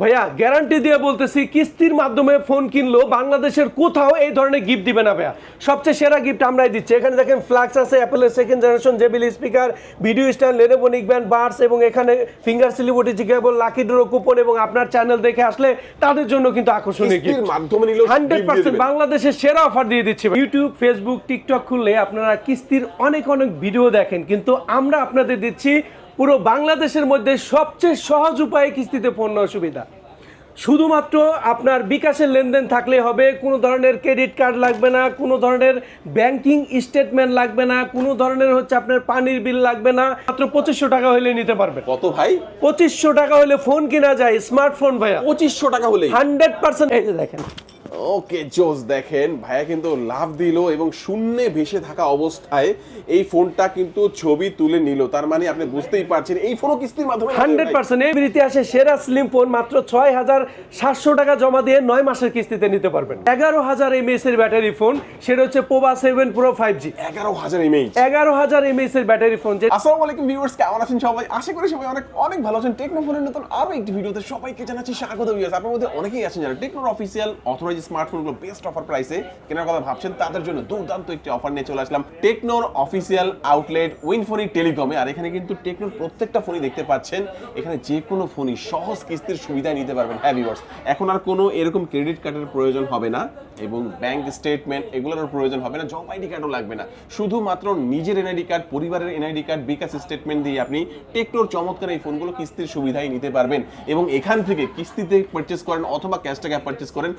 ভাইয়া গ্যারান্টি দিয়ে বলতেছি কিস্তির মাধ্যমে ফোন কিনলো বাংলাদেশের কোথাও এই ধরনের গিফট দিবে না ভাইয়া। সবচেয়ে সেরা গিফট আমরাই দিচ্ছি। এখানে দেখেন ফ্লাক্স আছে অ্যাপেলের second generation JBL speaker video stand Lenovo neckband buds এবং এখানে ফিঙ্গার সিলিবুটি জিগেবল লাকি ড্র কুপন এবং আপনার চ্যানেল দেখে আসলে তাদের জন্য কিন্তু আকর্ষণীয় কিস্তির গিফট মাধ্যমে নিলেও হান্ড্রেড পার্সেন্ট বাংলাদেশের সেরা অফার দিয়ে দিচ্ছি ইউটিউব ফেসবুক টিকটক খুললে আপনারা কিস্তির অনেক অনেক ভিডিও দেখেন কিন্তু আমরা আপনাদের দিচ্ছি পুরো বাংলাদেশের মধ্যে সবচেয়ে সহজ উপায়ে কিস্তিতে পণ্য সুবিধা শুধুমাত্র আপনার বিকাশের লেনদেন থাকলে হবে কোনো ধরনের ক্রেডিট কার্ড লাগবে না কোনো ধরনের ব্যাংকিং স্টেটমেন্ট লাগবে না কোনো ধরনের হচ্ছে আপনার পানির বিল লাগবে না মাত্র পঁচিশশো টাকা হলে নিতে পারবেন। কত ভাই? পঁচিশশো টাকা হলে ফোন কেনা যায় স্মার্টফোন ভাইয়া। পঁচিশশো টাকা হলে হান্ড্রেড পার্সেন্ট দেখেন ওকে জোস দেখেন ভাইয়া কিন্তু লাভ দিল এবং শূন্যে ভেসে থাকা অবস্থায় এই ফোনটা কিন্তু ছবি তুলে নিল। তার মানে আপনি বুঝতেই পারছেন এই ফোনও কিস্তির মাধ্যমে হান্ড্রেড। পার্সেন্ট এই ইতিহাসে সেরা স্লিম ফোন মাত্র ছয় হাজার সাতশো টাকা জমা দিয়ে নয় মাসের কিস্তিতে নিতে পারবেন। এগারো হাজার এমএএস এর ব্যাটারি ফোন সেটা হচ্ছে Pova seven pro five G এগারো হাজার ইমেজ এগারো হাজার এমএএস এর ব্যাটারি ফোন যে আসসালামু আলাইকুম ভিউয়ার্স কেমন আছেন সবাই? আশা করি সবাই অনেক অনেক ভালো আছেন। টেকনোফোনের নতুন আরও একটি ভিডিওতে সবাইকে জানাচ্ছি স্বাগত ভিউয়ার্স আপনার মধ্যে অনেকেই আছেন যারা টেকনোর অফিসিয়াল অথরাইজ স্মার্টফোনগুলো বেস্ট অফার প্রাইসে কেনার কথা ভাবছেন, তাদের জন্য দুর্দান্ত একটি অফার নিয়ে চলে আসলাম। টেকনোর অফিসিয়াল আউটলেট উইনফোনি টেলিকমে আর এখানে কিন্তু টেকনোর প্রত্যেকটা ফোনই দেখতে পাচ্ছেন। এখানে যে কোনো ফোনই সহজ কিস্তির সুবিধা নিতে পারবেন। হ্যাঁ ভিউয়ার্স এখন আর কোনো এরকম ক্রেডিট কার্ডের প্রয়োজন হবে না এবং ব্যাংক স্টেটমেন্ট এগুলোর প্রয়োজন হবে না। জব আইডি কার্ডও লাগবে না। শুধুমাত্র নিজের এনআইডি কার্ড পরিবারের এনআইডি কার্ড বিকাশ স্টেটমেন্ট দিয়ে আপনি টেকনোর চমৎকার এই ফোনগুলো কিস্তির সুবিধাই নিতে পারবেন। এবং এখান থেকে কিস্তিতে পারচেস করেন অথবা ক্যাশ টাকা পারচেস করেন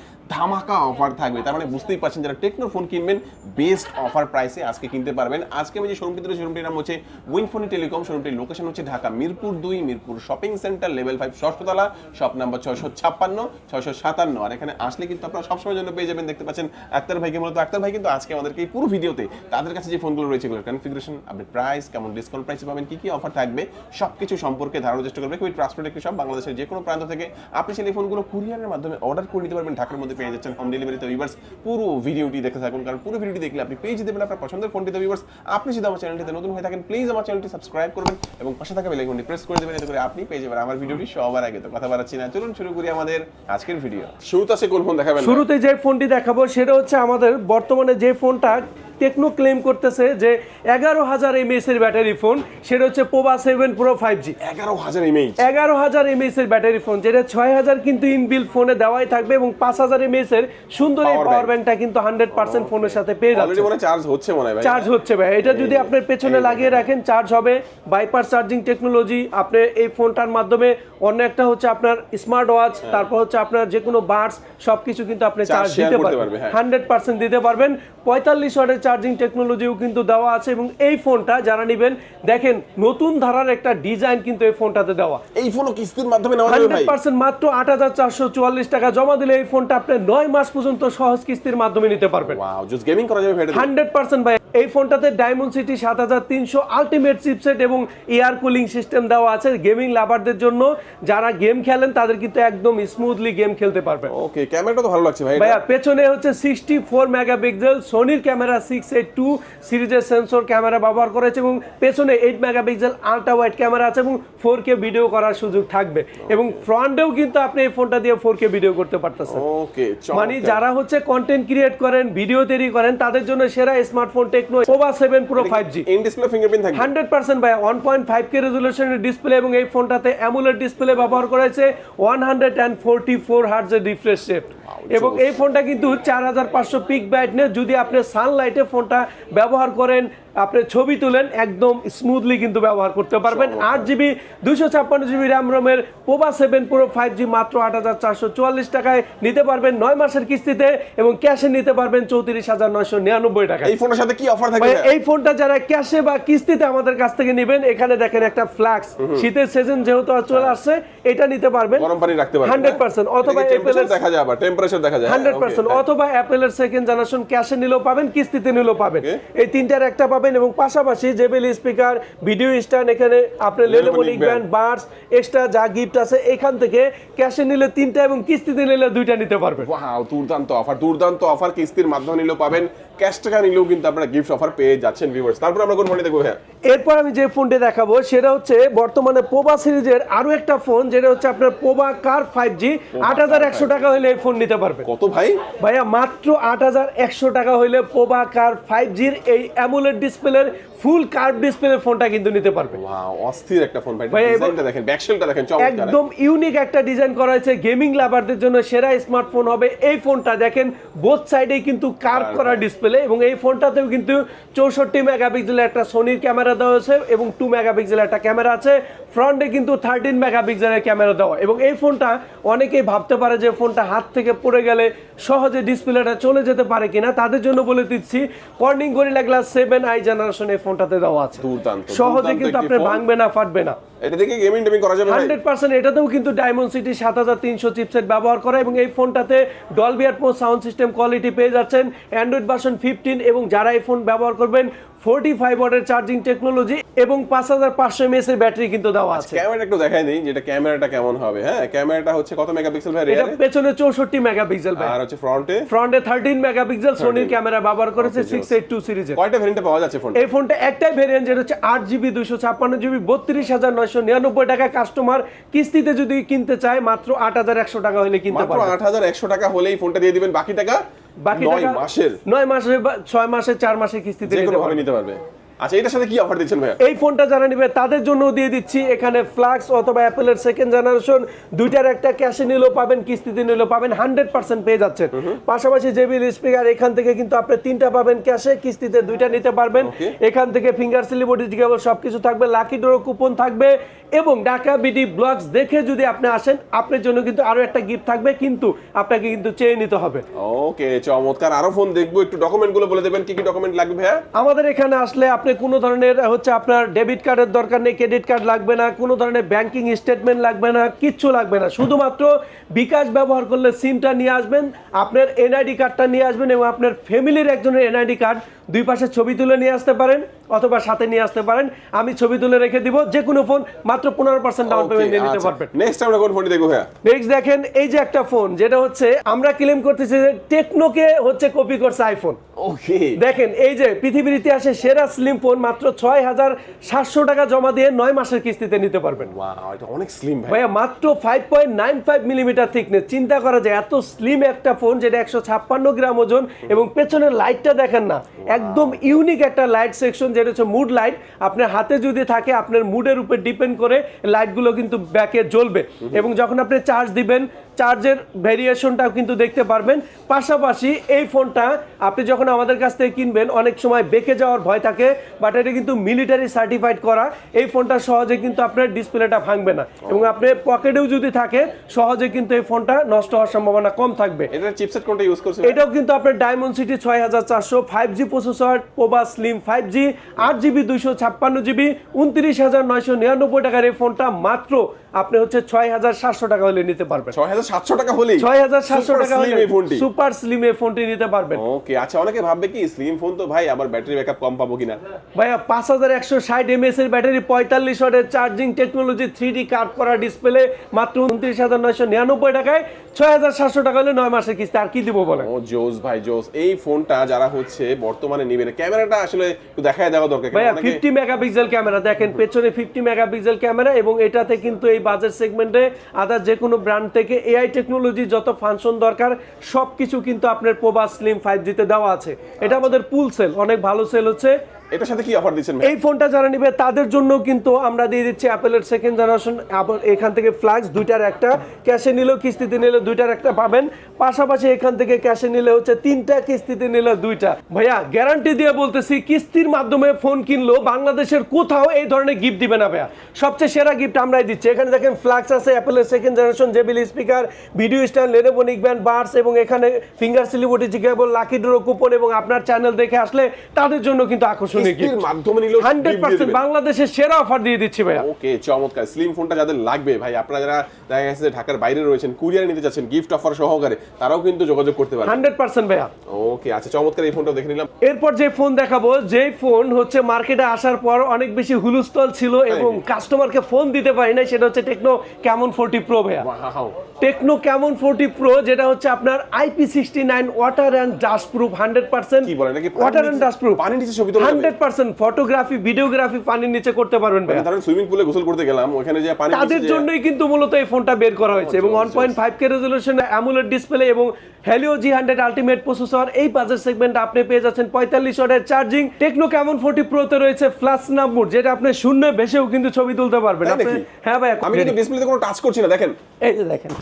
ধামাকা অফার থাকবে। তার মানে বুঝতেই পারছেন যারা টেকনো ফোন কিনবেন বেস্ট অফার প্রাইসে আজকে কিনতে পারবেন। আজকে আমি যে শোরুমটি ধরে শোরুমটির নাম হচ্ছে উইনফোনি টেলিকম শোরুমটির লোকেশন হচ্ছে ঢাকা, মিরপুর দুই, Mirpur shopping centre level five ষষ্ঠতলা shop number ছয়শো ছাপ্পান্ন, ছয়শো সাতান্ন। আর এখানে আসলে কিন্তু আপনারা সবসময় জন্য পেয়ে যাবেন, দেখতে পাচ্ছেন আক্তার ভাইকে মূলত। আক্তার ভাই কিন্তু আজকে আমাদেরকে এই পুরো ভিডিওতে তাদের কাছে যে ফোনগুলো রয়েছে, এগুলোর কনফিগারেশন আপনি প্রাইস কেমন ডিসকাউন্ট প্রাইসে পাবেন, কি কি অফার থাকবে, সবকিছু সম্পর্কে ধারণার চেষ্টা করবে খুবই ট্রান্সপোর্ট একটি সব বাংলাদেশের যে কোনো প্রান্ত থেকে। আপনি সেই ফোনগুলো কুরিয়ারের মাধ্যমে অর্ডার করে নিতে পারবেন, ঢাকার মধ্যে পেয়ে যাচ্ছেন হোম ডেলিভারিতে ভিউয়ার্স পুরো ভিডিওটি দেখে থাকুন। কারণ পুরো ভিডিওটি দেখলে আপনি পেয়ে যেতে পারেন আপনার পছন্দের ফোনটিতে ভিউয়ার্স আপনি যদি আমার চ্যানেলটিতে নতুন হয়ে থাকেন প্লিজ আমার চ্যানেলটি সাবস্ক্রাইব করবেন এবং পাশে থাকা বেল আইকনটি প্রেস করে দেবেন এতে করে আপনি পেয়ে যাবেন। আমার ভিডিওটি সবার আগে তো কথা বাড়াচ্ছি না। চলুন শুরু করি আমাদের আজকের ভিডিও শুরুতে সে কোন ফোন দেখাবেন? শুরুতে যে ফোনটি দেখাবো সেটা হচ্ছে আমাদের বর্তমানে যে ফোনটা টেকনো ক্লেম করতেছে যে এগারো হাজার এমএএস এর ব্যাটারি ফোন সেটা হচ্ছে Pova seven pro five G এগারো হাজার ইমেজ এগারো হাজার এমএএস এর ব্যাটারি ফোন যেটা ছয় হাজার কিন্তু ইনবিল ফোনে দেওয়াই থাকবে এবং পাঁচ হাজার এমএএস এর সুন্দর এই পাওয়ার। ব্যাংকটা কিন্তু হান্ড্রেড পার্সেন্ট ফোনের সাথে পেয়ে যাচ্ছে। মনে চার্জ হচ্ছে মনে হয় চার্জ হচ্ছে ভাই। এটা যদি আপনার পেছনে লাগিয়ে রাখেন চার্জ হবে বাইপার চার্জিং টেকনোলজি আপনি এই ফোনটার মাধ্যমে অন্য একটা হচ্ছে আপনার স্মার্ট ওয়াচ তারপর হচ্ছে আপনার যে কোনো বার্স সবকিছু কিন্তু আপনি হ্যাঁ। চার্জ দিতে পারবেন। হ্যাঁ। হান্ড্রেড পার্সেন্ট দিতে পারবেন। পঁয়তাল্লিশ ওয়াটের চার্জিং টেকনোলজিও কিন্তু দেওয়া আছে এবং এই ফোনটা যারা নেবেন দেখেন নতুন ধারার একটা ডিজাইন কিন্তু এই ফোনটাতে দেওয়া। এই ফোনও কিস্তির মাধ্যমে নেওয়া যাবে ভাই? 100% মাত্র আট হাজার চারশো চুয়াল্লিশ টাকা জমা দিলে এই ফোনটা আপনি 9 মাস পর্যন্ত সহজ কিস্তির মাধ্যমে নিতে পারবেন। ওয়াও জাস্ট গেমিং করা যাবে ভাই এটাতে? হান্ড্রেড পার্সেন্ট ভাই এই ফোনটাতে ডায়মন্ড সিটি সাত হাজার তিনশো আলটিমেট চিপসেট এবং এয়ার কুলিং সিস্টেম দেওয়া আছে গেমিং লাভারদের জন্য। যারা গেম খেলেন তাদের কিন্তু একদম স্মুথলি গেম খেলতে পারবেন। ওকে ক্যামেরাটা তো ভালো লাগছে ভাই ভাইয়া পেছনে হচ্ছে সিক্সটি ফোর মেগাপিক্সেল সোনির ক্যামেরা সিক্স এইট টু সিরিজের সেন্সর ক্যামেরা ব্যবহার করেছে এবং পেছনে eight megapixel ultra wide camera আছে এবং ফোর কে ভিডিও করার সুযোগ থাকবে। এবং ফ্রন্টেও কিন্তু আপনি এই ফোনটা দিয়ে ফোর কে ভিডিও করতে পারতেছেন। ওকে মানে যারা হচ্ছে কন্টেন্ট ক্রিয়েট করেন ভিডিও তৈরি করেন তাদের জন্য সেরা smartphone Tecno Pova seven pro five G in display fingerprint থাকবে। হান্ড্রেড পার্সেন্ট ভাই ওয়ান পয়েন্ট ফাইভ কে রেজুলেশনের ডিসপ্লে এবং এই ফোনটাতে অ্যামুলেট ডিসপ্লে ব্যবহার করেছে one hundred and forty four হার্জের refresh rate এবং এই ফোনটা কিন্তু চার হাজার পাঁচশো পিক ব্যাট নিয়ে যদি আপনি সানলাইটে ফোনটা ব্যবহার করেন আপনি ছবি তুলেন একদম স্মুথলি কিন্তু ব্যবহার করতে পারবেন। আট জিবি দুশো ছাপ্পান্ন জিবি র্যাম রোমের Pova seven pro five G মাত্র আট হাজার চারশো চুয়াল্লিশ টাকায় নিতে পারবেন নয় মাসের কিস্তিতে এবং ক্যাশে নিতে পারবেন চৌত্রিশ হাজার নয়শো নিরানব্বই টাকায়। এই ফোনের সাথে কি অফার থাকবে? এই ফোনটা যারা ক্যাশে বা কিস্তিতে আমাদের কাছ থেকে নেবেন এখানে দেখেন একটা ফ্ল্যাক্স শীতের সিজন যেহেতু চলে আসছে এটা নিতে পারবেন। গরম পানি রাখতে পারবেন হান্ড্রেড পার্সেন্ট অথবা টেম্পারেচার দেখা যায় আবার টেম্পারেচার দেখা যায়। হান্ড্রেড Okay, পার্সেন্ট হ্যাঁ। অথবা অ্যাপেলের সেকেন্ড জেনারেশন ক্যাশে নিলেও পাবেন কিস্তিতে নিলেও পাবেন। এই তিনটার একটা পাবেন এবং পাশাপাশি জেবেল স্পিকার ভিডিও স্ট্যান্ড এখানে আপনার লেনোভো ব্যান্ড বার্স এক্সট্রা যা গিফট আছে এখান থেকে ক্যাশে নিলে তিনটা এবং কিস্তিতে নিলে দুইটা নিতে পারবেন। দুর্দান্ত অফার দুর্দান্ত অফার কিস্তির মাধ্যমে নিলেও পাবেন। ক্যাশ টাকা নিলেও কিন্তু আপনারা গিফট অফার পেয়ে যাচ্ছেন ভিউয়ার্স তারপর আমরা কোন ফোনটি দেখব এরপর আমি যে ফোনটি দেখাবো সেটা হচ্ছে বর্তমানে পোবা সিরিজের আরও একটা ফোন যেটা হচ্ছে আপনার পোবা কার ফাইভ জি আট হাজার একশো টাকা হলে এই ফোন নিতে পারবেন। কত ভাই? ভাইয়া মাত্র আট হাজার একশো টাকা হইলে পোবা কার ফাইভ জির এই অ্যামুলেট ডিসপ্লের ফুল কার্ভ ডিসপ্লের ফোনটা কিন্তু নিতে ওয়াও অস্থির একটা ফোন ভাই। ডিজাইনটা দেখেন ব্যাকশেলটা দেখেন চমৎকার। একদম ইউনিক একটা ডিজাইন করা হয়েছে গেমিং লাভারদের জন্য সেরা স্মার্টফোন হবে এই ফোনটা দেখেন বোথ সাইডেই কিন্তু কার্ভ করা ডিসপ্লে এবং এই ফোনটাতেও কিন্তু চৌষট্টি মেগাপিক্সেলের একটা সোনির ক্যামেরা দেওয়া হয়েছে এবং টু মেগাপিক্সেলের একটা ক্যামেরা আছে। ফ্রন্টে কিন্তু থার্টিন মেগাপিক্সেলের ক্যামেরা দেওয়া। এবং এই ফোনটা অনেকেই ভাবতে পারে যে ফোনটা হাত থেকে পড়ে গেলে সহজে ডিসপ্লেটা চলে যেতে পারে কিনা। তাদের জন্য বলে দিচ্ছি Corning Gorilla Glass seven I generation এই ফোনটাতে দেওয়া আছে। সহজে কিন্তু আপনার ভাঙবে না ফাটবে না। এটা থেকে গেমিং টেমিং করা যাবে ভাই? হান্ড্রেড পার্সেন্ট এটাতেও কিন্তু ডায়মন্ড সিটি সাত হাজার তিনশো চিপসেট ব্যবহার করা এবং এই ফোনটাতে Dolby Atmos sound system quality পেয়ে যাচ্ছেন। অ্যান্ড্রয়েড ভার্সন ফিফটিন এবং যারা এই ফোন ব্যবহার করবেন ফোর্টি ফাইভ ওয়াটের চার্জিং টেকনোলজি এবং পাঁচ হাজার পাঁচশো এমএস এর ব্যাটারি কিন্তু দেওয়া আছে। ক্যামেরা একটু দেখাই দিই যেটা ক্যামেরাটা কেমন হবে। হ্যাঁ ক্যামেরাটা হচ্ছে কত মেগাপিক্সেল ভাই এটা পেছনে চৌষট্টি মেগাপিক্সেল ভাই। আর হচ্ছে ফ্রন্টে? ফ্রন্টে থার্টিন মেগাপিক্সেল সোনির ক্যামেরা ব্যবহার করেছে সিক্স এইট টু সিরিজের। কয়টা ভেরিয়েন্টে পাওয়া যাচ্ছে ফোন এই ফোনটা একটাই ভেরিয়েন্ট যেটা হচ্ছে আট জিবি দুশো ছাপ্পান্ন জিবি বত্রিশ হাজার নয়শো নিরানব্বই টাকা কাস্টমার কিস্তিতে যদি কিনতে চায় মাত্র আট হাজার একশো টাকা হলে কিনতে পারবে। আট হাজার একশো টাকা হলেই ফোনটা দিয়ে দিবেন। বাকি টাকা বাকি নয় টাকা মাসের নয় মাসে বা ছয় মাসে চার মাসে কিস্তিতে নিতে পারবে। আচ্ছা এটার সাথে কি অফার দিচ্ছেন এই ফোনটা যারা নিবে তাদের জন্য দিয়ে দিচ্ছি। এখানে ফ্লাক্স অথবা অ্যাপেলের সেকেন্ড জেনারেশন দুইটার একটা ক্যাশে নিলেও পাবেন কিস্তিতে নিলেও পাবেন হান্ড্রেড পার্সেন্ট পেয়ে যাচ্ছেন। পাশাপাশি জেবিএল স্পিকার এখান থেকে কিন্তু আপনি তিনটা পাবেন ক্যাশে কিস্তিতে দুইটা নিতে পারবেন। এখান থেকে ফিঙ্গার সিলিবডি কেবল সবকিছু থাকবে লাকি ডোর কুপন থাকবে এবং ঢাকা বিডি ব্লগস দেখে যদি আপনি আসেন আপনার জন্য কিন্তু আরও একটা গিফট থাকবে কিন্তু আপনাকে কিন্তু চেয়ে নিতে হবে। ওকে চমৎকার। আরও ফোন দেখব একটু ডকুমেন্টগুলো বলে দেবেন কি কি ডকুমেন্ট লাগবে আমাদের এখানে আসলে আপনি কোনো ধরনের, হচ্ছে আপনার ডেবিট কার্ডের দরকার নেই ক্রেডিট কার্ড লাগবে না, কোনো ধরনের ব্যাংকিং স্টেটমেন্ট লাগবে না, কিচ্ছু লাগবে না। শুধুমাত্র বিকাশ ব্যবহার করলে সিমটা নিয়ে আসবেন, আপনার এনআইডি কার্ডটা নিয়ে আসবেন এবং আপনার ফ্যামিলির একজনের এনআইডি কার্ড দুই পাশে ছবি তুলে নিয়ে আসতে পারেন অথবা সাথে নিয়ে আসতে পারেন। আমি ছবি তুলে রেখে দিব যে কোনো ফোন মাত্র পনেরো পার্সেন্ট ডাউন পেমেন্ট দিয়ে নিতে পারবেন। নেক্সট আমরা কোন ফোনটি দেখব ভাইয়া? নেক্সট দেখেন এই যে একটা ফোন যেটা হচ্ছে আমরা ক্লেম করতেছি যে টেকনোকে হচ্ছে কপি করছে আইফোন ওকে দেখেন এই যে পৃথিবীর ইতিহাসে সেরা স্লিম ফোন মাত্র ছয় হাজার সাতশো টাকা জমা দিয়ে নয় মাসের কিস্তিতে নিতে পারবেন। এটা অনেক স্লিম ভাইয়া মাত্র five point nine five millimetre thickness চিন্তা করা যায় এত স্লিম একটা ফোন যেটা একশো ছাপ্পান্ন গ্রাম ওজন এবং পেছনের লাইটটা দেখেন না। একদম ইউনিক একটা লাইট সেকশন যেটা হচ্ছে মুড লাইট আপনার হাতে যদি থাকে আপনার মুডের উপর ডিপেন্ড করে লাইটগুলো কিন্তু ব্যাকে জ্বলবে। এবং যখন আপনি চার্জ দিবেন চার্জের ভেরিয়েশনটাও কিন্তু দেখতে পারবেন। পাশাপাশি এই ফোনটা আপনি যখন আমাদের কাছ থেকে কিনবেন অনেক সময় বেঁকে যাওয়ার ভয় থাকে বাট এটা কিন্তু মিলিটারি সার্টিফাইড করা। এই ফোনটা সহজে কিন্তু আপনার ডিসপ্লেটা ভাঙবে না। এবং আপনার পকেটেও যদি থাকে সহজে কিন্তু এই ফোনটা নষ্ট হওয়ার সম্ভাবনা কম থাকবে। এটার চিপসেট কোনটা ইউজ করছেন? এটাও কিন্তু আপনার ডায়মন্ড সিটি ছয় হাজার চারশো five G processor Pova slim five G আট জিবি দুইশো ছাপ্পান্ন জিবি উনত্রিশ হাজার নয়শো নিরানব্বই টাকার এই ফোনটা মাত্র আপনি হচ্ছে ছয় হাজার সাতশো টাকা হলে নিতে পারবেন। ছয় হাজার সাতশো টাকা হলেই? ছয় হাজার সাতশো টাকা হলে সুপার স্লিম এই ফোনটি নিতে পারবেন। ওকে আচ্ছা অনেকে ভাববে কি স্লিম ফোন তো ভাই আবার ব্যাটারি ব্যাকআপ কম পাবো কিনা? ভাইয়া পাঁচ হাজার একশো ষাট এমএস এর ব্যাটারি পঁয়তাল্লিশ ওয়াটের charging technology three D cut করা ডিসপ্লে মাত্র উনত্রিশ হাজার নয়শো নিরানব্বই টাকায় ছয় হাজার সাতশো টাকা হলে নয় মাসের কিস্তি। আর কি দিব বলে ও জোস ভাই জোস। এই ফোনটা যারা হচ্ছে বর্তমানে নিবে ক্যামেরাটা আসলে একটু দেখায় দেওয়া দরকার ভাইয়া অনেকে- ফিফটি মেগাপিক্সেল ক্যামেরা দেখেন পেছনে ফিফটি মেগাপিক্সেল ক্যামেরা এবং এটাতে কিন্তু এই বাজেট সেগমেন্টে আদার যে কোনো ব্র্যান্ড থেকে এআই টেকনোলজি যত ফাংশন দরকার সব কিছু কিন্তু আপনার প্রোবা স্লিম ফাইভ জিতে দেওয়া আছে। এটা আমাদের পুল সেল অনেক ভালো সেল হচ্ছে। এটার সাথে কি অফার দিচ্ছেন এই ফোনটা যারা নিবে তাদের জন্য কিন্তু আমরা দিয়ে দিচ্ছি অ্যাপেলের সেকেন্ড জেনারেশন এখান থেকে ফ্ল্যাক্স দুইটার একটা। ক্যাশে নিলেও কিস্তিতে নিলেও দুইটার একটা পাবেন। পাশাপাশি এখান থেকে ক্যাশে নিলে হচ্ছে তিনটা কিস্তিতে নিলে দুইটা। ভাইয়া গ্যারান্টি দিয়ে বলতেছি কিস্তির মাধ্যমে ফোন কিনলো বাংলাদেশের কোথাও এই ধরনের গিফট দিবে না ভাইয়া। সবচেয়ে সেরা গিফট আমরাই দিচ্ছি। এখানে দেখেন ফ্ল্যাক্স আছে অ্যাপেলের second generation JBL speaker video stand Lenovo neckband buds এবং এখানে ফিঙ্গার সিলিবটি জিগেবল লাকি ড্রো কুপন এবং আপনার চ্যানেল দেখে আসলে তাদের জন্য কিন্তু আকর্ষণীয় গিফট মাধ্যমে gift পার্সেন্ট বাংলাদেশের সেরা অফার দিয়ে দিচ্ছি ভাইয়া। ওকে চমৎকার। স্লিম ফোনটা যাদের লাগবে ভাই আপনারা যারা দেখা গেছে ঢাকার বাইরে রয়েছেন কুরিয়ারে নিতে চাচ্ছেন গিফট অফার সহকারে তারাও কিন্তু যোগাযোগ করতে পারে হান্ড্রেড পার্সেন্ট ভাইয়া। ওকে আচ্ছা চমৎকার এই ফোনটা দেখে নিলাম। এরপর যে ফোন দেখাবো যে ফোন হচ্ছে মার্কেটে আসার পর অনেক বেশি হুলুস্থল ছিল এবং কাস্টমারকে ফোন দিতে পারি নাই সেটা হচ্ছে টেকনো কেমন ফোরটি প্রো ভাইয়া। টেকনো ক্যামন ফোরটি প্রো যেটা হচ্ছে আপনার IP sixty nine water and dust proof hundred percent কি বলেন, নাকি ওয়াটার অ্যান্ড ডাস্ট প্রুফ পানির নিচে ছবি হান্ড্রেড পার্সেন্ট ফটোগ্রাফি ভিডিওগ্রাফি পানির নিচে করতে পারবেন ভাইয়া। ধরেন সুইমিং পুলে গোসল করতে গেলাম ওখানে যে পানি তাদের জন্যই কিন্তু মূলত এই ফোনটা বের করা হয়েছে। এবং one point five K resolution AMOLED display এবং Helio G hundred ultimate processor এই বাজার সেগমেন্ট আপনি পেয়ে যাচ্ছেন পঁয়তাল্লিশ ওয়াটের চার্জিং টেকনো ক্যামন ফোর্টি প্রোতে রয়েছে? ফ্লাশ নাম্বার যেটা আপনি শূন্য ভেসেও কিন্তু ছবি তুলতে পারবেন। হ্যাঁ ভাই আমি কিন্তু ডিসপ্লেতে কোনো টাচ করছি না দেখেন। এই যে দেখেন।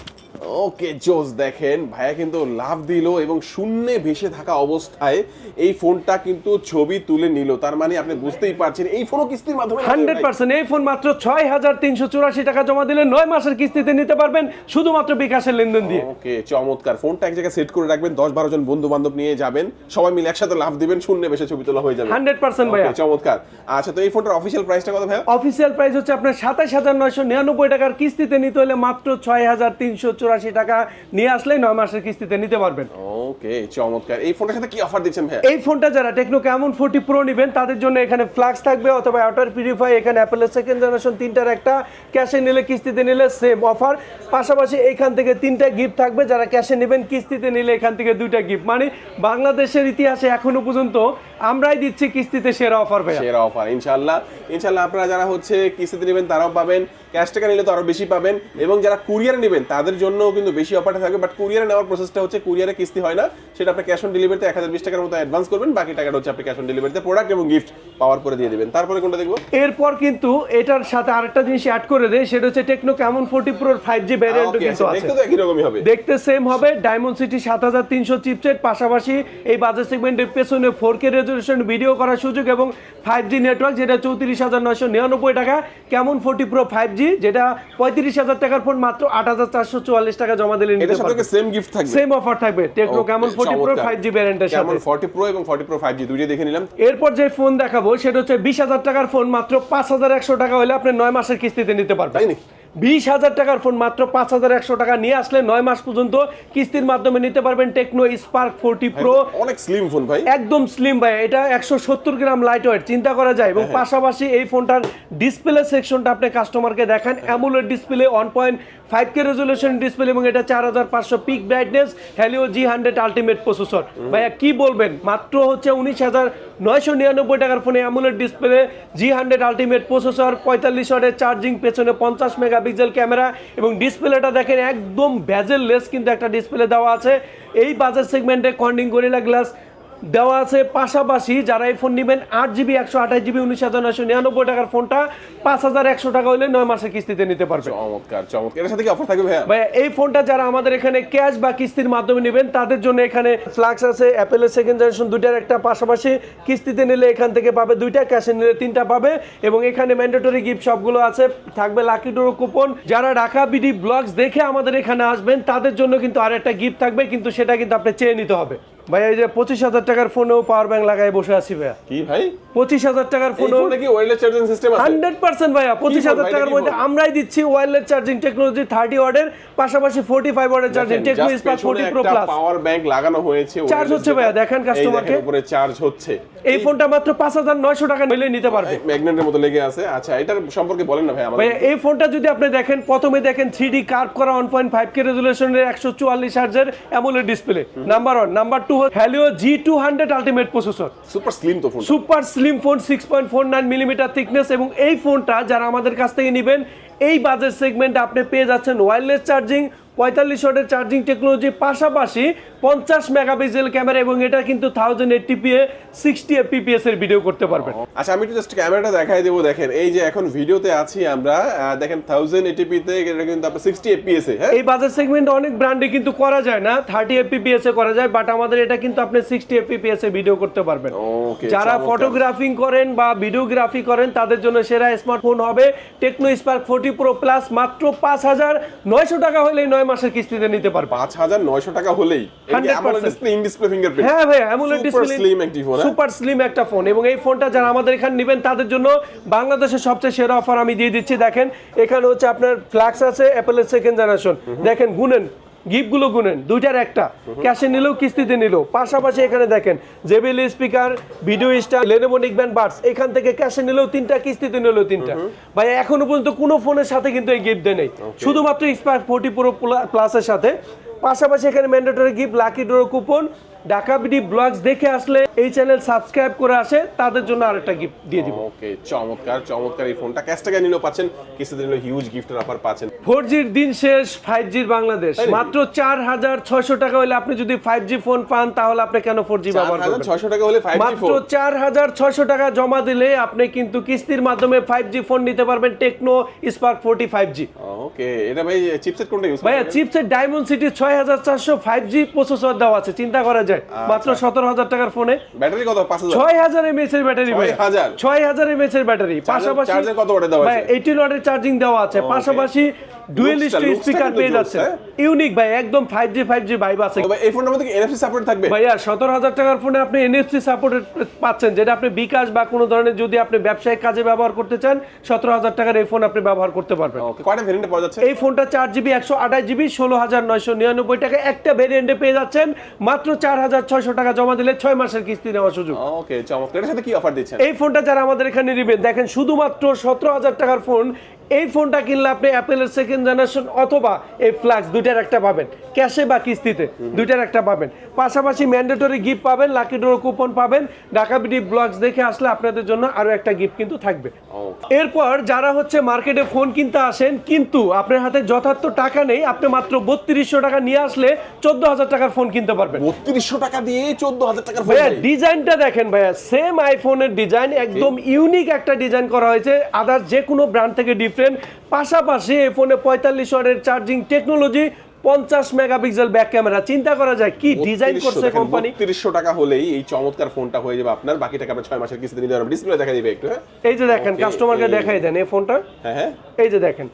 ওকে জোস দেখেন ভাইয়া কিন্তু লাভ দিল এবং শূন্যে ভেসে থাকা অবস্থায় এই ফোনটা কিন্তু ছবি তুলে নিল। তার মানে আপনি বুঝতেই পারছেন এই ফোনও কিস্তির মাধ্যমে হান্ড্রেড পার্সেন্ট এই ফোন মাত্র ছয় হাজার তিনশো চুরাশি টাকা জমা দিলে নয় মাসের কিস্তিতে নিতে পারবেন শুধুমাত্র বিকাশের লেনদেন দিয়ে। ওকে চমৎকার। ফোনটা এক জায়গায় সেট করে রাখবেন দশ বারো জন বন্ধু বান্ধব নিয়ে যাবেন সবাই মিলে একসাথে লাভ দিবেন শূন্যে ভেসে ছবি তোলা হয়ে যাবে। হান্ড্রেড পার্সেন্ট ভাইয়া। চমৎকার। আচ্ছা তো এই ফোনটার অফিসিয়াল প্রাইসটা কত ভাইয়া? অফিসিয়াল প্রাইস হচ্ছে আপনার সাতাশ হাজার নয়শো নিরানব্বই টাকার কিস্তিতে নিতে হলে মাত্র ছয় হাজার তিনশো চুরাশি টাকা নিয়ে আসলে নয় মাসের কিস্তিতে নিতে পারবেন। ওকে চমৎকার। এই ফোনটার সাথে কি অফার দিচ্ছেন ভাইয়া? এই ফোনটা যারা টেকনো ক্যামন ফোর্টি প্রো নেবেন তাদের জন্য এখানে ফ্লাক্স থাকবে অথবা ওয়াটার পিউরিফাই এখানে অ্যাপেলের সেকেন্ড জেনারেশন তিনটার একটা ক্যাশে নিলে কিস্তিতে নিলে সেম অফার পাশাপাশি এখান থেকে তিনটা গিফট থাকবে যারা ক্যাশে নেবেন কিস্তিতে নিলে এখান থেকে দুইটা গিফট মানে বাংলাদেশের ইতিহাসে এখনও পর্যন্ত আমরাই দিচ্ছি কিস্তিতে সেরা অফার ভাইয়া। সেরা অফার ইনশাল্লাহ ইনশাল্লাহ আপনারা যারা হচ্ছে কিস্তিতে নেবেন তারাও পাবেন। ক্যাশ টাকা নিলে তো আরও বেশি পাবেন এবং যারা কুরিয়ারে নেবেন তাদের জন্য কিন্তু বেশি অফারটা থাকবে। বাট কুরিয়ারে নেওয়ার প্রসেসটা হচ্ছে কুরিয়ারে কিস্তি হয় না সেটা আপনি ক্যাশ অন ডেলিভারিতে এক হাজার বিশ টাকার মতো অ্যাডভান্স করবেন বাকি টাকাটা হচ্ছে আপনি ক্যাশ অন ডেলিভারিতে প্রোডাক্ট এবং গিফট পাওয়ার পরে দিয়ে দেবেন। তারপরে কোনটা দেখব? এরপর কিন্তু এটার সাথে আরেকটা জিনিস অ্যাড করে দেয় সেটা হচ্ছে টেকনো ক্যামন ফোর্টি প্রোর ফাইভ জি ভ্যারিয়েন্টও কিন্তু আছে। দেখতে তো একই রকমই হবে। দেখতে সেম হবে ডায়মন্ড সিটি সাত হাজার তিনশো চিপসেট পাশাপাশি এই বাজার সেগমেন্টের পেছনে ফোর কে রেজলিউশন ভিডিও করার সুযোগ এবং ফাইভ জি নেটওয়ার্ক যেটা চৌত্রিশ হাজার নয়শো নিরানব্বই টাকা। কেমন ফোর্টি প্রো ফাইভ জি যেটা পঁয়ত্রিশ হাজার টাকার ফোন মাত্র আট হাজার চারশো চুয়াল্লিশ টাকা জমা দিলে নিতে পারবেন সেম গিফট থাকবে। সেম অফার থাকবে। Tecno Camon forty pro five G ভ্যারিয়েন্টের সাথে। 40 প্রো এবং 40 প্রো ফাইভ জি দুইটাই দেখে নিলাম। এরপর যে ফোন দেখাবো সেটা হচ্ছে বিশ হাজার টাকার ফোন মাত্র পাঁচ হাজার একশো টাকা হলে আপনি নয় মাসের কিস্তিতে নিতে পারবেন? বিশ হাজার টাকার ফোন মাত্র পাঁচ হাজার একশো টাকা। নিয়ে আসলে নয় মাস পর্যন্ত কিস্তির মাধ্যমে নিতে পারবেন টেকনো স্পার্ক ফোরটি প্রো। অনেক স্লিম ফোন ভাই। একদম স্লিম ভাই এটা একশো সত্তর গ্রাম লাইট ওয়েট চিন্তা করা যায়। এবং হ্যাঁ, পাশাপাশি এই ফোনটার ডিসপ্লে সেকশনটা আপনি কাস্টমারকে দেখান। AMOLED display one point five K resolution display এবং এটা চার হাজার পাঁচশো peak brightness Helio G hundred ultimate processor ভাইয়া কি বলবেন? মাত্র হচ্ছে উনিশ হাজার নয়শো নিরানব্বই টাকার ফোনে AMOLED display G hundred ultimate processor পঁয়তাল্লিশ ওয়াটের চার্জিং পেছনে পঞ্চাশ মেগাপিক্সেল ক্যামেরা এবং ডিসপ্লেটা দেখেন একদম ভ্যাজেল লেস কিন্তু একটা ডিসপ্লে দেওয়া আছে। এই বাজার সেগমেন্টে কন্ডিং গরিলা গ্লাস দেওয়া আছে পাশাপাশি যারা এই ফোন নেবেন আট জিবি একশো আঠাশ জিবি উনিশ হাজার নয়শো নিরানব্বই টাকার ফোনটা পাঁচ হাজার একশো টাকা হলে নয় মাসের কিস্তিতে নিতে পারবে। চমৎকার চমৎকার। এর সাথে কি অফার থাকবে ভাইয়া? এই ফোনটা যারা আমাদের এখানে ক্যাশ বা কিস্তির মাধ্যমে নেবেন তাদের জন্য এখানে ফ্লাক্স আছে অ্যাপেলের সেকেন্ড জেনারেশন দুইটার একটা পাশাপাশি কিস্তিতে নিলে এখান থেকে পাবে দুইটা ক্যাশে নিলে তিনটা পাবে। এবং এখানে ম্যান্ডেটরি গিফট সবগুলো আছে থাকবে লাকি ডোর কুপন যারা ঢাকা বিডি ব্লগস দেখে আমাদের এখানে আসবেন তাদের জন্য কিন্তু আর একটা গিফট থাকবে কিন্তু সেটা কিন্তু আপনি চেয়ে নিতে হবে। ভাই এই যে পঁচিশ হাজার টাকার ফোনেও পাওয়ার ব্যাংক লাগাই বসে আছি ভাইয়া। কি ভাই? পঁচিশ হাজার টাকার ফোনেও ফোনে কি ওয়্যারলেস চার্জিং সিস্টেম আছে? হান্ড্রেড পার্সেন্ট ভাইয়া পঁচিশ হাজার টাকার মধ্যে? আমরাই দিচ্ছি ওয়্যারলেস চার্জিং টেকনোলজি থার্টি ওয়ার্ডের পাশাপাশি ফোর্টি ফাইভ ওয়ার্ডের charging Tecno Spark forty pro plus power bank লাগানো হয়েছে wireless হচ্ছে ভাইয়া, দেখেন এই উপরে চার্জ হচ্ছে। এই ফোনটা মাত্র পাঁচ হাজার নয়শো টাকা নিলে নিতে পারবে। ম্যাগনেটের মতো লেগে আছে। আচ্ছা এটার সম্পর্কে বলেন না ভাই ভাইয়া এই ফোনটা যদি আপনি দেখেন প্রথমে দেখেন থ্রি ডি কার্ভ করা ওয়ান পয়েন্ট ফাইভ কে রেজুলেশনের একশো চুয়াল্লিশ হার্জের AMOLED display number one number two Helio G two hundred ultimate processor super slim তো phone super slim phone six point four nine millimetre thickness এবং এই ফোনটা যারা আমাদের কাছ থেকে নেবেন এই বাজেট সেগমেন্টে আপনি পেয়ে যাচ্ছেন ওয়্যারলেস চার্জিং পঁয়তাল্লিশ ওয়াটের চার্জিং টেকনোলজি পাশাপাশি পঞ্চাশ মেগাপিক্সেল ক্যামেরা এবং এটা কিন্তু থাউজেন্ড এ সিক্সটি এফপিপিএস এর ভিডিও করতে পারবেন। আচ্ছা আমি একটু জাস্ট ক্যামেরাটা দেখাই দেবো দেখেন। এই যে এখন ভিডিওতে আছি আমরা দেখেন থাউজেন্ড তে এটা কিন্তু আপনার সিক্সটি এফপিএস এ হ্যাঁ? এই বাজার সেগমেন্ট অনেক ব্র্যান্ডে কিন্তু করা যায় না থার্টি এফপিপিএস এ করা যায় বাট আমাদের এটা কিন্তু আপনি সিক্সটি এফপিপিএস এ ভিডিও করতে পারবেন। যারা ফটোগ্রাফিং করেন বা ভিডিওগ্রাফি করেন তাদের জন্য সেরা স্মার্টফোন হবে Tecno Spark forty pro plus মাত্র পাঁচ হাজার নয়শো টাকা হলেই নয় মাসের কিস্তিতে নিতে পারবে পাঁচ হাজার নয়শো টাকা হলেই। 100% ডিসপ্লে ইন ডিসপ্লে ফিঙ্গারপ্রিন্ট হ্যাঁ ভাই ডিসপ্লে একটি হ্যাঁ? সুপার স্লিম একটা ফোন এবং এই ফোনটা যারা আমাদের এখানে নেবেন তাদের জন্য বাংলাদেশের সবচেয়ে সেরা অফার আমি দিয়ে দিচ্ছি। দেখেন এখানে হচ্ছে আপনার ফ্ল্যাক্স আছে অ্যাপেলের সেকেন্ড জেনারেশন দেখেন গুনেন গিফটগুলো গুনেন দুইটার একটা। ক্যাশে নিলেও কিস্তিতে নিলেও। পাশাপাশি এখানে দেখেন JBL speaker video star Lenovo neckband buds এখান থেকে ক্যাশে নিলেও তিনটা কিস্তিতে নিলেও তিনটা। ভাই এখনও পর্যন্ত কোনো ফোনের সাথে কিন্তু এই গিফট দেয় নেই। শুধুমাত্র স্পার্ক ফোর্টি প্রো প্লাসের সাথে। পাশাপাশি এখানে mandatory gift lucky draw coupon Dhaka BD blogs দেখে আসলে এই চ্যানেল সাবস্ক্রাইব করে আসে তাদের জন্য আরেকটা গিফট দিয়ে দিব। ওকে চমৎকার চমৎকার এই ফোনটা। ক্যাশ টাকা নিলেও পাচ্ছেন নিলেও হিউজ গিফটের অফার পাচ্ছেন। ফোর জির দিন শেষ ফাইভ জির বাংলাদেশ। মাত্র চার হাজার ছয়শো টাকা হলে আপনি যদি ফাইভ জি ফোন পান তাহলে আপনি কেন ফোর জি ব্যবহার করবেন? ছয়শো টাকা হলে ফাইভ জি মাত্র ফোন চার হাজার ছয়শো টাকা জমা দিলে আপনি কিন্তু কিস্তির মাধ্যমে ফাইভ জি ফোন নিতে পারবেন Tecno Spark forty five G okay এটা ভাই চিপসেট কোনটা ইউজ ভাইয়া চিপসের ডায়মন্ড সিটি ছয় হাজার চারশো ফাইভ জি প্রসেসর দেওয়া আছে চিন্তা করা যায় আচ্ছা। মাত্র সতেরো হাজার টাকার ফোনে। ব্যাটারি কত? ছয় হাজার এমএএচ এর ব্যাটারি ভাই ছয় হাজার। এর ব্যাটারি। পাশাপাশি কত আছে? এইটিন ওয়াটের চার্জিং দেওয়া আছে। পাশাপাশি ডুয়েল স্পিকার পেয়ে যাচ্ছে। হ্যাঁ? ইউনিক ভাই একদম ভাইব আছে। এই ফোনটার মধ্যে এনএফসি সাপোর্ট থাকবে? ভাইয়া সতেরো হাজার টাকার ফোনে আপনি এনএফসি সাপোর্ট পাচ্ছেন। যেটা আপনি বিকাশ বা কোনো ধরনের যদি আপনি ব্যবসায়িক কাজে ব্যবহার করতে চান সতেরো হাজার টাকার এই ফোন আপনি ব্যবহার করতে পারবেন। ওকে কয়টা ভেরিয়েন্টে পাওয়া যাচ্ছে? এই ফোনটা চার জিবি একশো আঠাশ জিবি ষোলো হাজার নয়শো নিরানব্বই টাকা একটা ভেরিয়েন্টে পেয়ে যাচ্ছেন। মাত্র চার হাজার হাজার ছয়শো টাকা জমা দিলে ছয় মাসের কিস্তি নেওয়ার সুযোগ। ওকে চমৎকার। এর সাথে কি অফার দিচ্ছেন? এই ফোনটা যারা আমাদের এখানে নেবেন দেখেন শুধুমাত্র সতেরো হাজার টাকার ফোন এই ফোনটা কিনলে আপনি অ্যাপেলের সেকেন্ড জেনারেশন অথবা এই ফ্ল্যাক্স দুইটার একটা পাবেন। ক্যাশে বা কিস্তিতে দুইটার একটা পাবেন। পাশাপাশি ম্যান্ডেটরি গিফট পাবেন লাকি ডোর কুপন পাবেন। ঢাকা বিডি ব্লগস দেখে আসলে আপনাদের জন্য আরও একটা গিফট কিন্তু থাকবে। এরপর যারা হচ্ছে মার্কেটে ফোন কিনতে আসেন কিন্তু আপনার হাতে যথার্থ টাকা নেই আপনি মাত্র বত্রিশশো টাকা নিয়ে আসলে চোদ্দ হাজার টাকার ফোন কিনতে পারবেন। বত্রিশশো টাকা দিয়ে চোদ্দ হাজার টাকার ভাইয়া ডিজাইনটা দেখেন ভাইয়া সেম আইফোনের ডিজাইন একদম ইউনিক একটা ডিজাইন করা হয়েছে। আদার যে কোনো ব্র্যান্ড থেকে ডিফারেন্ট পাশাপাশি এই ফোনে পঁয়তাল্লিশ ওয়াটের চার্জিং টেকনোলজি পঞ্চাশ মেগাপিক্সেল ব্যাক ক্যামেরা। চিন্তা করা যায় কি ডিজাইন করছে কোম্পানি তিরিশশো টাকা হলেই এই চমৎকার ফোনটা হয়ে যাবে আপনার। বাকি টাকা আপনার ছয় মাসের কিস্তিতে নিতে পারবেন ডিসপ্লে দেখা দিবে একটু হ্যাঁ? এই যে দেখেন কাস্টমারকে দেখাই দেন এই ফোনটা। হ্যাঁ হ্যাঁ। এই যে দেখেন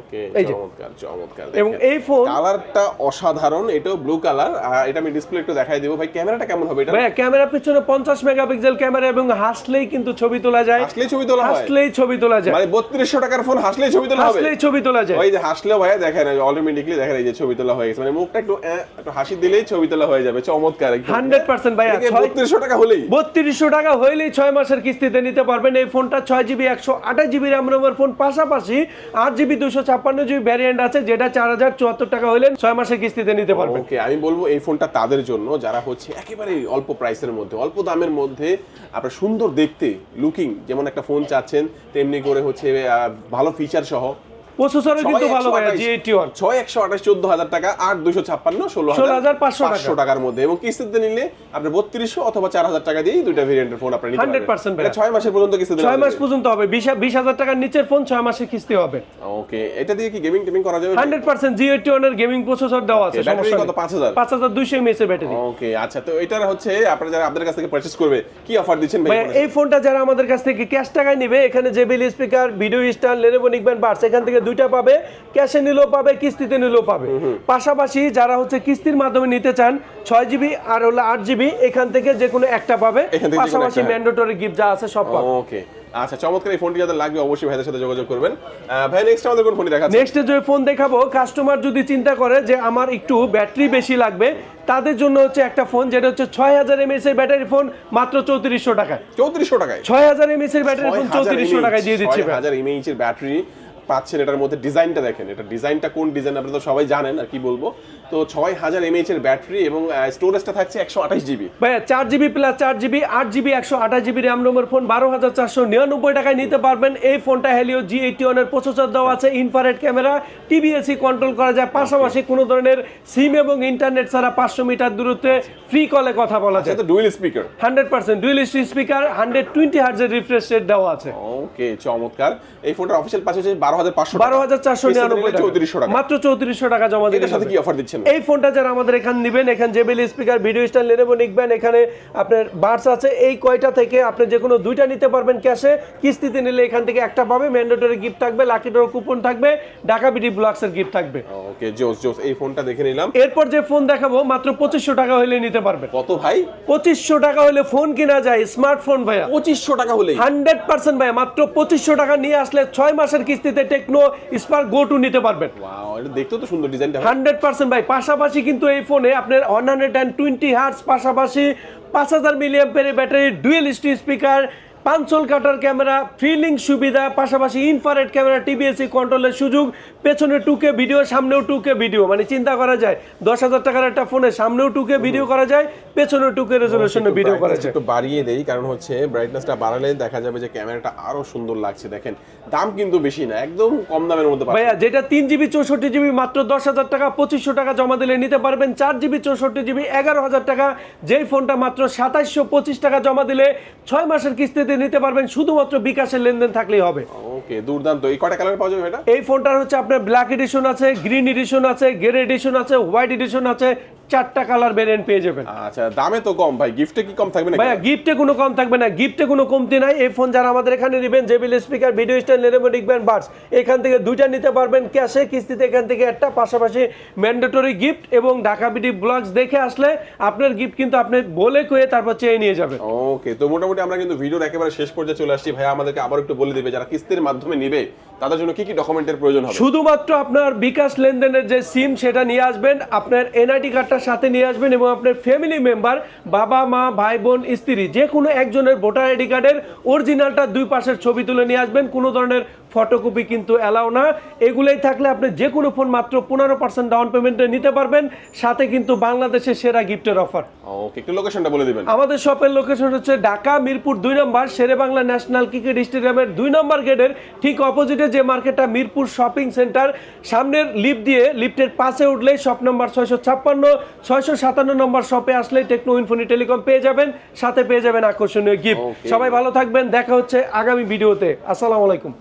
ওকে চমৎকার চমৎকার এবং এই ফোন কালারটা অসাধারণ এটাও ব্লু কালার এটা আমি ডিসপ্লে একটু দেখাই দেবো। ভাই ক্যামেরাটা কেমন হবে এটা? ভাইয়া ক্যামেরা পিছনে পঞ্চাশ মেগাপিক্সেল ক্যামেরা এবং হাসলেই কিন্তু ছবি তোলা যায়। হাসলেই ছবি তোলা হয়। হাসলেই ছবি তোলা যায়। মানে বত্রিশশো টাকার ফোন হাসলেই ছবি তোলা হবে? হাসলেই ছবি তোলা যায়। ওই যে হাসলেও ভাইয়া দেখেন অটোমেটিকলি দেখেন এই যে ছবি তোলা হয়ে গেছে। মানে মুখটা একটু একটু হাসি দিলেই ছবি তোলা হয়ে যাবে। চমৎকার হান্ড্রেড পার্সেন্ট ভাইয়া ছয় টাকা হলেই। বত্রিশশো টাকা হইলেই ছয় মাসের কিস্তিতে নিতে পারবেন। এই ফোনটা ছয় জিবি একশো আঠাশ জিবি র্যাম রোমের ফোন পাশাপাশি আট জিবি দুশো ছাপ্পান্ন জিবি ভ্যারিয়েন্ট আছে, যেটা চার হাজার চুয়াত্তর টাকা হলেন ছয় মাসের কিস্তিতে নিতে পারবেন ওকে আমি বলব এই ফোনটা তাদের জন্য, যারা হচ্ছে একেবারে অল্প প্রাইসের মধ্যে, অল্প দামের মধ্যে আপনার সুন্দর দেখতে লুকিং যেমন একটা ফোন চাচ্ছেন, তেমনি করে হচ্ছে ভালো ফিচার সহ প্রসেসরও কিন্তু ভালো ভাইয়া জি এইটি ওয়ান ছয় একশো আঠাশ চোদ্দ হাজার টাকা আট দুশো ছাপ্পান্ন ষোলো 16,500 পাঁচশো টাকার মধ্যে। এবং কিস্তিতে নিলে আপনার বত্রিশশো অথবা চার হাজার টাকা দিয়েই দুইটা ভেরিয়েন্টের ফোন আপনি নিতে 100% এটা ছয় মাসের পর্যন্ত কিস্তিতে ছয় মাস পর্যন্ত হবে। বিশ বিশ হাজার টাকার নিচের ফোন ছয় মাসের কিস্তি হবে। ওকে এটা দিয়ে কি গেমিং টেমিং করা যাবে? হান্ড্রেড পার্সেন্ট জি এইটি ওয়ানের গেমিং প্রসেসর দেওয়া আছে ব্যাটারি কত? পাঁচ হাজার। পাঁচ হাজার দুইশো এমএস এর ব্যাটারি ওকে আচ্ছা তো এটার হচ্ছে আপনারা যারা আপনাদের কাছ থেকে পারচেজ করবে কি অফার দিচ্ছেন ভাই? এই ফোনটা যারা আমাদের কাছ থেকে ক্যাশ টাকায় নিবে এখানে JBL speaker video stand Lenovo neckband buds এখান থেকে দুইটা পাবে ক্যাশে নিলেও পাবে কিস্তিতে নিলেও পাবে। পাশাপাশি যারা হচ্ছে কিস্তির মাধ্যমে নিতে চান ছয় জিবি আর হলো আট জিবি এখান থেকে যে কোনো একটা পাবে। পাশাপাশি। ম্যান্ডেটরি গিফট যা আছে সব পাবে। ওকে। আচ্ছা চমৎকার এই ফোনটি যাদের লাগবে অবশ্যই ভাইদের সাথে যোগাযোগ করবেন। ভাই নেক্সট আমাদের কোন ফোনটি নেক্সট যে ফোন দেখাবো কাস্টমার যদি চিন্তা করে যে আমার একটু ব্যাটারি বেশি লাগবে তাদের জন্য হচ্ছে একটা ফোন যেটা হচ্ছে ছয় হাজার এমএস এর ব্যাটারি ফোন মাত্র চৌত্রিশশো টাকায়। চৌত্রিশশো টাকায়? ছয় হাজার এমএস এর ব্যাটারি ফোন চৌত্রিশশো টাকায় দিয়ে দিচ্ছি হাজার ইমেজ এর ব্যাটারি পাচ্ছেন এটার মধ্যে ডিজাইনটা দেখেন। এটা ডিজাইনটা কোন ডিজাইন আপনারা তো সবাই জানেন আর কি বলব। তো ছয় হাজার এমএইচ এর ব্যাটারি এবং স্টোরেজটা থাকছে একশো আঠাশ জিবি ভাইয়া চার জিবি প্লাস চার জিবি আট জিবি একশো আঠাশ জিবি র্যাম রোমের ফোন বারো হাজার চারশো নিরানব্বই টাকায় নিতে পারবেন। এই ফোনটা হেলিও জি এইটি ওয়ানের প্রসেসর দেওয়া আছে ইনফারেট ক্যামেরা টিবিএসি কন্ট্রোল করা যায়। পাশাপাশি কোনো ধরনের সিম এবং ইন্টারনেট ছাড়া পাঁচশো মিটার দূরত্বে ফ্রি কলে কথা বলা যায়। এটা dual speaker hundred percent dual speaker hundred twenty হার্জের refresh rate দেওয়া আছে। ওকে চমৎকার। এই ফোনটার অফিসিয়াল পাশে হচ্ছে বারো হাজার পাঁচশো বারো হাজার চারশো নিরানব্বই চৌত্রিশশো টাকা। মাত্র চৌত্রিশশো টাকা জমা এটার সাথে কি অফার দিচ্ছেন? এই ফোনটা যারা আমাদের এখানে নেবেন এখানে JBL speaker video stand Lenovo neckband এখানে আপনার বার্স আছে। এই কয়টা থেকে আপনি যে কোনো দুইটা নিতে পারবেন ক্যাশে কিস্তিতে নিলে এখান থেকে একটা পাবে ম্যান্ডেটরি গিফট থাকবে লাকি ডোর কুপন থাকবে ঢাকা বিডি ব্লকসের গিফট থাকবে। ওকে জোস জোস এই ফোনটা দেখে নিলাম। এরপর যে ফোন দেখাবো মাত্র পঁচিশশো টাকা হলে নিতে পারবেন। কত ভাই? পঁচিশশো টাকা হলে ফোন কেনা যায় স্মার্টফোন ভাইয়া। পঁচিশশো টাকা হলেই। হান্ড্রেড পার্সেন্ট ভাই মাত্র পঁচিশশো টাকা নিয়ে আসলে ছয় মাসের কিস্তিতে টেকনো স্পার্ক গো টু নিতে পারবেন। ওয়াও এটা দেখতেও তো সুন্দর ডিজাইনটা হান্ড্রেড পার্সেন্ট ভাই পাশাপাশি কিন্তু এই ফোনে আপনার one hundred and twenty hertz পাশাপাশি পাঁচ হাজার milliampere battery dual stereo speaker পাঞ্চল কাটার ক্যামেরা ফিলিং সুবিধা, পাশাপাশি ইনফারেট ক্যামেরা টিবিএসি কন্ট্রোলের সুযোগ, পেছনে টুকে ভিডিও সামনেও টুকে ভিডিও মানে চিন্তা করা যায়, দশ হাজার টাকার একটা ফোনে সামনেও টুকে ভিডিও করা যায় পেছনে টুকে রেজলিউশনে ভিডিও করা যায় একটু বাড়িয়ে দেই কারণ হচ্ছে ব্রাইটনেসটা বাড়ালে দেখা যাবে যে ক্যামেরাটা আরও সুন্দর লাগছে। দেখেন দাম কিন্তু বেশি না একদম কম দামের মধ্যে। ভাইয়া যেটা তিন জিবি চৌষট্টি জিবি মাত্র দশ হাজার টাকা পঁচিশশো টাকা জমা দিলে নিতে পারবেন। চার জিবি চৌষট্টি জিবি এগারো হাজার টাকা যেই ফোনটা মাত্র সাতাইশশো পঁচিশ টাকা জমা দিলে ছয় মাসের কিস্তিতে নিতে পারবেন শুধুমাত্র বিকাশের লেনদেন থাকলেই হবে। ওকে দুর্দান্ত। এই কটা কালার পাওয়া যাবে এটা এই ফোনটার হচ্ছে আপনার ব্ল্যাক এডিশন আছে গ্রিন এডিশন আছে গ্রে এডিশন আছে হোয়াইট এডিশন আছে চারটা কালার ভেরিয়েন্ট পেয়ে যাবেন। আচ্ছা দামে তো কম ভাই গিফটে কি কম থাকবে না ভাইয়া গিফটে কোনো কম থাকবে না গিফটে কোনো কমতি নাই। এই ফোন যারা আমাদের এখানে নেবেন JBL speaker video stand Lenovo neckband buds এখান থেকে দুইটা নিতে পারবেন ক্যাশে কিস্তিতে এখান থেকে একটা পাশাপাশি ম্যান্ডেটরি গিফট এবং ঢাকা বিডি ব্লগস দেখে আসলে আপনার গিফট কিন্তু আপনি বলে কয়ে তারপর চেয়ে নিয়ে যাবেন। ওকে তো মোটামুটি আমরা কিন্তু ভিডিওর একেবারে শেষ পর্যায়ে চলে আসছি। ভাই আমাদেরকে আবার একটু বলে দিবে যারা কিস্তির মাধ্যমে নিবে তাদের জন্য কি কি ডকুমেন্টের প্রয়োজন হবে? শুধুমাত্র আপনার বিকাশ লেনদেনের যে সিম সেটা নিয়ে আসবেন। আপনার এনআইডি কার্ডটার সাথে নিয়ে আসবেন এবং আপনার ফ্যামিলি মেম্বার বাবা, মা, ভাই, বোন, স্ত্রী, যে কোনো একজনের ভোটার আইডি কার্ডের অরিজিনালটা দুই পাশের ছবি তুলে নিয়ে আসবেন। কোনো ধরনের ফটোকপি কিন্তু অ্যালাউ না। এগুলোই থাকলে আপনি যে কোনো ফোন মাত্র পনেরো পার্সেন্ট ডাউন পেমেন্টে নিতে পারবেন সাথে কিন্তু বাংলাদেশের সেরা গিফটের অফার ওকে একটু লোকেশনটা বলে দিবেন। আমাদের শপের লোকেশন হচ্ছে ঢাকা মিরপুর দুই number Shere Bangla national cricket স্টেডিয়ামের দুই নম্বর গেটের ঠিক অপোজিটে যে মার্কেটটা মিরপুর শপিং সেন্টার সামনের লিফট দিয়ে লিফটের পাশে উঠলেই শপ নম্বর ছয়শো ছাপ্পান্ন ছয়শো সাতান্ন নম্বর শপে আসলেই টেকনো ইনফোনি টেলিকম পেয়ে যাবেন সাথে পেয়ে যাবেন আকর্ষণীয় গিফট সবাই ভালো থাকবেন দেখা হচ্ছে আগামী ভিডিওতে আসসালামু আলাইকুম।